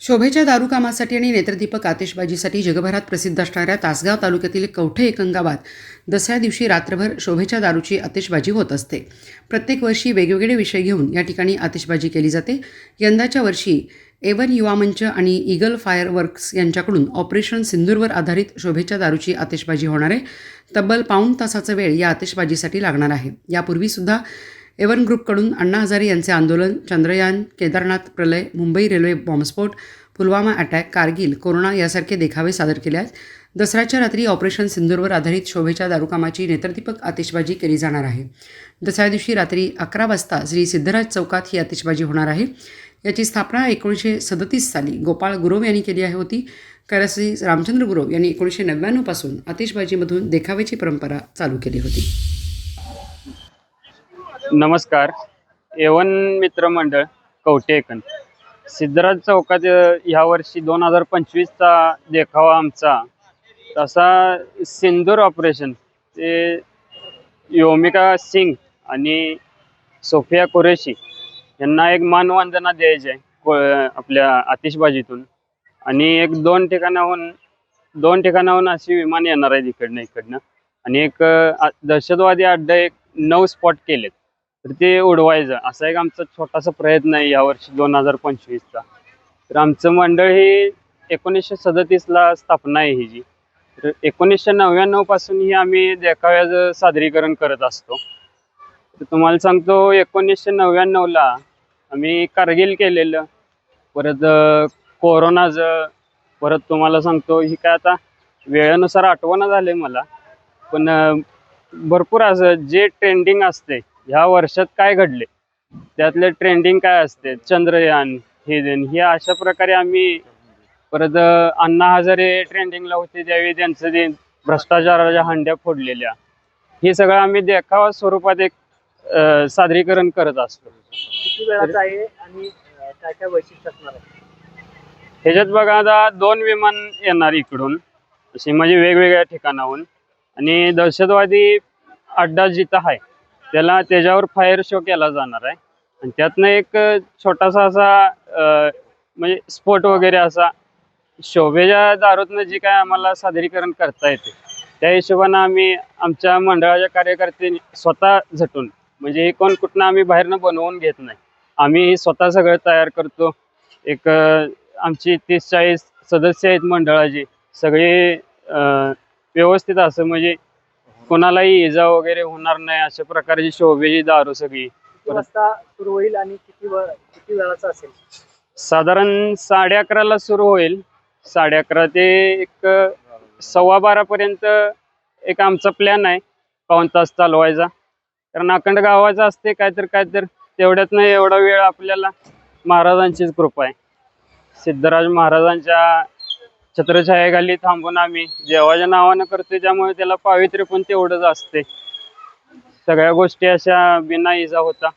शोभेच्या दारूकामासाठी आणि नेत्रदीपक आतिषबाजीसाठी जगभरात प्रसिद्ध असणाऱ्या तासगाव तालुक्यातील कवठे एकंगावात दसऱ्या दिवशी रात्रभर शोभेच्या दारूची आतिषबाजी होत असते. प्रत्येक वर्षी वेगवेगळे विषय घेऊन या ठिकाणी आतिषबाजी केली जाते. यंदाच्या वर्षी एवन युवा मंच आणि ईगल फायर वर्क्स यांच्याकडून ऑपरेशन सिंदूरवर आधारित शोभेच्या दारूची आतिषबाजी होणार आहे. तब्बल पाऊण तासाचा वेळ या आतिषबाजीसाठी लागणार आहे. यापूर्वीसुद्धा एवन ग्रुपकडून अण्णा हजारे यांचे आंदोलन चंद्रयान केदारनाथ प्रलय मुंबई रेल्वे बॉम्बस्फोट पुलवामा अटॅक कारगिल कोरोना यासारखे देखावे सादर केले आहेत. दसऱ्याच्या रात्री ऑपरेशन सिंदूरवर आधारित शोभेच्या दारुकामाची नेत्रदीपक आतिषबाजी केली जाणार आहे. दसऱ्या दिवशी रात्री अकरा वाजता श्री सिद्धराज चौकात ही आतिषबाजी होणार आहे. याची स्थापना एकोणीसशे सदतीस साली गोपाळ गुरव यांनी केली आहे होती. कैलासी रामचंद्र गुरव यांनी एकोणीसशे नव्याण्णवपासून आतिषबाजीमधून देखाव्याची परंपरा चालू केली होती. नमस्कार. एवन मित्रमंडळ कवटेकन सिद्धराज चौकात ह्या वर्षी दोन हजार पंचवीसचा देखावा आमचा. तसा सिंदूर ऑपरेशन ते योमिका सिंग आणि सोफिया कुरेशी यांना एक मानवंदना द्यायची आहे को आपल्या आतिषबाजीतून आणि एक दोन ठिकाणाहून दोन ठिकाणाहून अशी विमान येणार आहे इकडनं इकडनं. आणि एक दहशतवादी अड्डा एक नऊ स्पॉट केलेत. तर ते उडवायचं. असा एक आमचा छोटासा प्रयत्न आहे यावर्षी दोन हजार पंचवीसचा. तर आमचं मंडळ ही एकोणीसशे सदतीसला स्थापना आहे ही जी. तर एकोणीसशे नव्याण्णवपासून ही आम्ही देखाव्याचं सादरीकरण करत असतो. तर तुम्हाला सांगतो एकोणीसशे नव्याण्णवला आम्ही कारगिल केलेलं. परत कोरोनाचं परत तुम्हाला सांगतो ही काय आता वेळेनुसार आठवणं झाले मला. पण भरपूर असं जे ट्रेंडिंग असते ह्या वर्षात काय घडले? त्यातले ट्रेंडिंग काय असते? चंद्रयान हे देन हे अशा प्रकारे आम्ही परत अण्णा हजारे ट्रेंडिंगला होते त्यावेळी त्यांचं ते भ्रष्टाचाराच्या हंड्या फोडलेल्या. हे सगळं आम्ही देखावा स्वरूपात एक सादरीकरण करत असतो. ह्याच्यात बघा आता दोन विमान येणार इकडून. असे म्हणजे वेगवेगळ्या ठिकाणाहून. आणि दहशतवादी अड्डा जिथं आहे त्याला त्याच्यावर फायर शो केला जाणार आहे. आणि त्यातनं एक छोटासा असा म्हणजे स्फोट वगैरे असा शोभेच्या दारूतनं जी काय आम्हाला सादरीकरण करता येते त्या हिशोबानं आम्ही आमच्या मंडळाच्या कार्यकर्त्यांनी स्वतः झटून म्हणजे हे कोण कुठनं आम्ही बाहेरनं बनवून घेत नाही. आम्ही स्वतः सगळं तयार करतो. एक आमची तीस चाळीस सदस्य आहेत मंडळाची. सगळे व्यवस्थित असं म्हणजे कोणालाही इजा वगैरे होणार नाही अशा प्रकारची शोभेची दारू सगळी. सुरू होईल आणि किती किती वेळाचं असेल? साधारण साडे अकराला सुरू होईल. साडे अकरा ते एक सव्वा बारापर्यंत एक आमचा प्लॅन आहे. पाऊण तास चालवायचा. कारण अखंड गावाचं असते काय तर काय तर तेवढ्यातनं एवढा वेळ आपल्याला महाराजांचीच कृपा आहे. सिद्धराज महाराजांच्या छत्रछायाखाली थांबून आम्ही देवाच्या नावानं करतोय त्यामुळे त्याला पावित्र्य पण तेवढंच असते सगळ्या गोष्टी अशा बिना इजा होता.